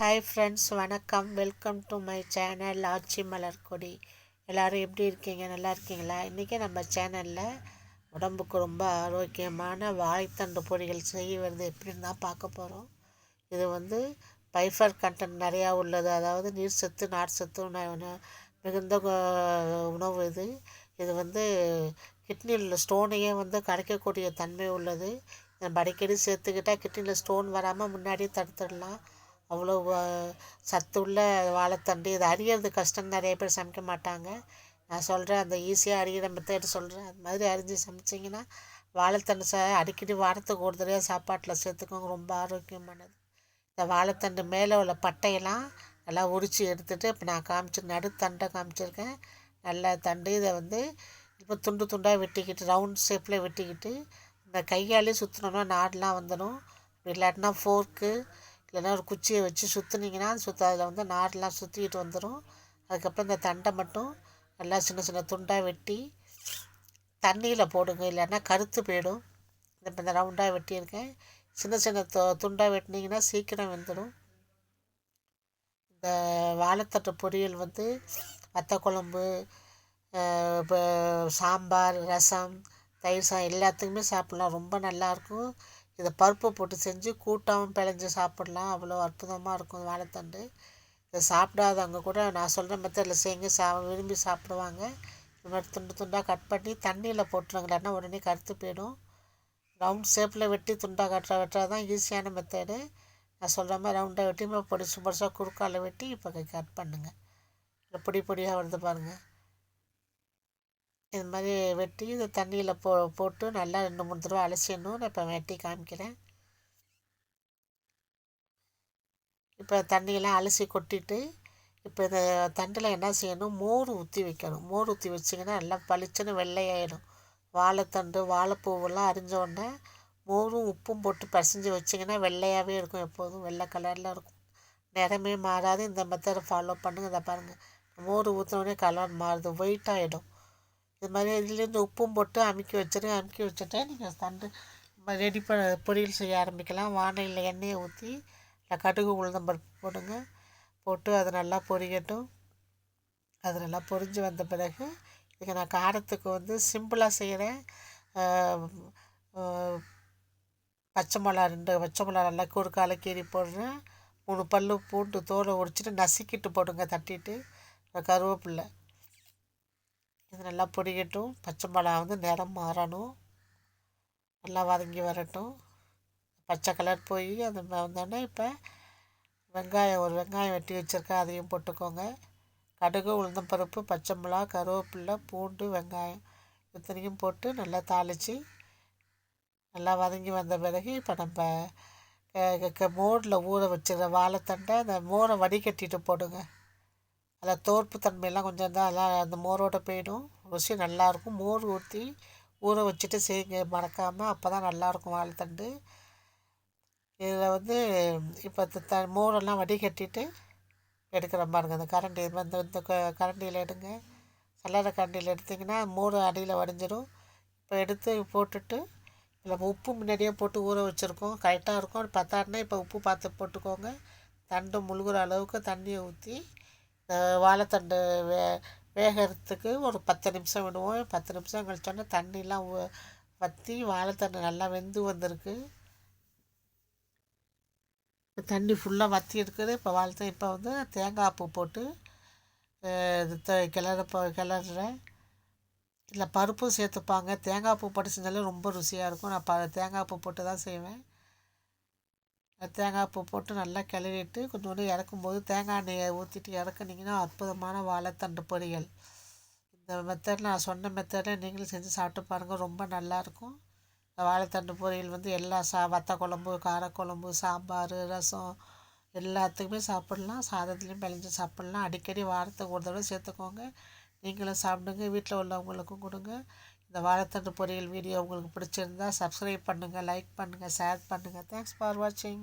Hi friends வணக்கம். Welcome to my channel Aachi Malarkodi. எல்லோரும் எப்படி இருக்கீங்க? நல்லா இருக்கீங்களா? இன்றைக்கி நம்ம சேனலில் உடம்புக்கு ரொம்ப ஆரோக்கியமான வாழைத்தண்டு பொடிகள் செய்வது எப்படின்னு தான் பார்க்க போகிறோம் இது வந்து பைஃபர் கண்டென்ட் நிறையா உள்ளது. அதாவது நீர் சத்து நார் சத்து மிகுந்த உணவு இது. இது வந்து கிட்னியில் ஸ்டோனையே வந்து கரைக்கக்கூடிய தன்மை உள்ளது. நம்ம அடிக்கடி சேர்த்துக்கிட்டால் கிட்னியில் ஸ்டோன் வராமல் முன்னாடியே தடுத்துடலாம். அவ்வளோ சத்துள்ள வாழைத்தண்டு. இதை அறியறது கஷ்டம். நிறைய பேர் சமைக்க மாட்டாங்க. நான் சொல்கிறேன் அந்த ஈஸியாக அறிகிற மெத்தேடு சொல்கிறேன் அது மாதிரி அறிஞ்சு சமைச்சிங்கன்னா வாழைத்தண்டு ச அடிக்கடி வாரத்துக்கு ஒரு தடவை சாப்பாட்டில் சேர்த்துக்கோங்க. ரொம்ப ஆரோக்கியமானது. இந்த வாழைத்தண்டு மேலே உள்ள பட்டையெல்லாம் நல்லா உரித்து எடுத்துகிட்டு இப்போ நான் காமிச்சு நடுத்தண்டை காமிச்சிருக்கேன். நல்ல தண்டு. இதை வந்து இப்போ துண்டு துண்டாக வெட்டிக்கிட்டு ரவுண்ட் ஷேப்பில் வெட்டிக்கிட்டு இந்த கையாலே சுற்றினோன்னா நாடெலாம் வந்துடும். இல்லாட்டினா ஃபோர்க்கு இல்லைன்னா ஒரு குச்சியை வச்சு சுற்றுனீங்கன்னா சுத்த அதில் வந்து நாரெலாம் சுற்றிக்கிட்டு வந்துடும் அதுக்கப்புறம் இந்த தண்டை மட்டும் நல்லா சின்ன சின்ன துண்டாக வெட்டி தண்ணியில் போடுங்க. இல்லைன்னா கருத்து போயிடும். இப்போ இந்த ரவுண்டாக வெட்டியிருக்கேன். சின்ன சின்ன து துண்டாக வெட்டினீங்கன்னா சீக்கிரம் வெந்துடும் இந்த வாழைத்தட்டு பொரியல் வந்து வத்த குழம்பு இப்போ சாம்பார் ரசம் தயிர் சாதம் எல்லாத்துக்குமே சாப்பிட்லாம். ரொம்ப நல்லாயிருக்கும் இதை பருப்பு போட்டு செஞ்சு கூட்டாகவும் பிழைஞ்சு சாப்பிட்லாம். அவ்வளோ அற்புதமாக இருக்கும் வாழைத்தண்டு. இதை சாப்பிடாதவங்க கூட நான் சொல்கிற மெத்தடில் செய்யுங்க. சா விரும்பி சாப்பிடுவாங்க. இது மாதிரி துண்டு துண்டாக கட் பண்ணி தண்ணியில் போட்டுருங்க உடனே கருத்து போயிடும். ரவுண்ட் ஷேப்பில் வெட்டி துண்டாக கட்டுற வெட்டுறது தான் ஈஸியான மெத்தடு நான் சொல்கிற மாதிரி ரவுண்டாக வெட்டி பொடிசு பொடிசாக குறுக்கால வெட்டி இப்போ கட் பண்ணுங்கள் இல்லை பொடி பொடியாக வருது பாருங்கள் இது மாதிரி வெட்டி இந்த தண்ணியில் போ போட்டு நல்லா ரெண்டு மூணு தடவை அலசிடணும். நான் இப்போ வெட்டி காமிக்கிறேன். இப்போ தண்ணியெல்லாம் அலசி கொட்டிட்டு இப்போ இந்த தண்டில் என்ன செய்யணும்? மோர் ஊற்றி வைக்கணும். மோர் ஊற்றி வச்சிங்கன்னா நல்லா பளிச்சுன்னு வெள்ளையாயிடும். வாழைத்தண்டு வாழைப்பூவெல்லாம் அரிஞ்சோடனே மோரும் உப்பும் போட்டு பசைஞ்சு வச்சிங்கன்னா வெள்ளையாகவே இருக்கும் எப்போதும். வெள்ளை கலரில் இருக்கும். நிறமே மாறாது. இந்த மெத்தடை ஃபாலோ பண்ணுங்கள் இதை பாருங்கள் மோர் ஊற்றினோடனே கலர் மாறுது. ஒயிட் ஆகிடும் இது மாதிரி இதுலேருந்து உப்பும் போட்டு அமுக்கி வச்சுட்டு அமுக்கி வச்சுட்டு நீங்கள் தண்டு ரெடி பண்ண பொரியல் செய்ய ஆரம்பிக்கலாம். வானையில் எண்ணெயை ஊற்றி இல்லை கடுகு உளுந்தம்பருப்பு போடுங்க. போட்டு அது நல்லா பொரியட்டும். அது நல்லா பொரிஞ்சு வந்த பிறகு இதுக்கு நான் காரத்துக்கு வந்து சிம்பிளாக செய்கிறேன் பச்சை மிளகா ரெண்டு பச்சை மிளகா நல்லா குறுக்கால கீறி போடுறேன். மூணு பல் பூண்டு தோலை உடிச்சிட்டு நசுக்கிட்டு போடுங்க தட்டிட்டு. கருவேப்பில்லை. நல்லா பொடிக்கட்டும் பச்சை மிளகா வந்து நிறம் மாறணும். நல்லா வதங்கி வரட்டும். பச்சை கலர் போய் அது வந்தோடனே இப்போ வெங்காயம் ஒரு வெங்காயம் வெட்டி வச்சுருக்கேன். அதையும் போட்டுக்கோங்க. கடுகு உளுந்தம்பருப்பு பச்சை மிளகா கருவேப்பில்லை பூண்டு வெங்காயம் இத்தனையும் போட்டு நல்லா தாளித்து நல்லா வதங்கி வந்த பிறகு இப்போ நம்ம மோரில் ஊற வச்சுருக்க வாழைத்தண்டை அந்த மோரை வடிகட்டிட்டு போடுங்க. அதில் தோற்பு தன்மையெல்லாம் கொஞ்சம் இருந்தால் அதெல்லாம் அந்த மோரோட போயிடும். ருசி நல்லாயிருக்கும். மோர் ஊற்றி ஊற வச்சுட்டு செய்யுங்க. மறக்காமல் அப்போ தான் நல்லாயிருக்கும் வாழைத்தண்டு இதில் வந்து இப்போ த மோரெல்லாம் வடிகட்டிட்டு எடுக்கிற பாருங்க. அந்த கரண்டி வந்து இந்த கரண்டியில் எடுங்க. சல்லடை கரண்டியில் எடுத்திங்கன்னா மோர் அடியில் வடிஞ்சிடும் இப்போ எடுத்து போட்டுட்டு இதில் உப்பு முன்னாடியே போட்டு ஊற வச்சுருக்கோம். கரெக்டாக இருக்கும். பத்தாட்டினா இப்போ உப்பு பார்த்து போட்டுக்கோங்க. தண்டு முழுகிற அளவுக்கு தண்ணியை ஊற்றி வாழைத்தண்டு வே வேகிறதுக்கு ஒரு பத்து நிமிஷம் விடுவோம். பத்து நிமிஷம் கழிச்சோன்னே தண்ணிலாம் வற்றி வாழைத்தண்டு நல்லா வெந்து வந்திருக்கு. தண்ணி ஃபுல்லாக வற்றி இருக்குது இப்போ வாழைத்த இப்போ வந்து தேங்காய் பூ போட்டு கிளற கிளறுறேன். இல்லை பருப்பும் சேர்த்துப்பாங்க. தேங்காய் பூ போட்டு செஞ்சாலே ரொம்ப ருசியாக இருக்கும். நான் ப தேங்காய் பூ போட்டு தான் செய்வேன். தேங்காய் பூ போட்டு நல்லா கிளறிட்டு கொஞ்சோண்டு இறக்கும்போது தேங்காய் எண்ணெயை ஊற்றிட்டு இறக்குனீங்கன்னா அற்புதமான வாழைத்தண்டு பொரியல். இந்த மெத்தடில் நான் சொன்ன மெத்தடில் நீங்களும் செஞ்சு சாப்பிட்டு பாருங்கள் ரொம்ப நல்லாயிருக்கும். இந்த வாழைத்தண்டு பொரியல் வந்து எல்லா சா வத்த குழம்பு காரக்குழம்பு சாம்பார் ரசம் எல்லாத்துக்குமே சாப்பிட்லாம். சாதத்துலேயும் பிழைஞ்சி சாப்பிட்லாம். அடிக்கடி வாரத்துக்கு ஒரு தடவை சேர்த்துக்கோங்க. நீங்களும் சாப்பிடுங்க. வீட்டில் உள்ளவங்களுக்கும் கொடுங்க. இந்த வாழைத்தண்டு பொரியல் வீடியோ உங்களுக்கு பிடிச்சிருந்தா சப்ஸ்கிரைப் பண்ணுங்கள் லைக் பண்ணுங்கள் ஷேர் பண்ணுங்கள் தேங்க்ஸ் ஃபார் வாட்சிங்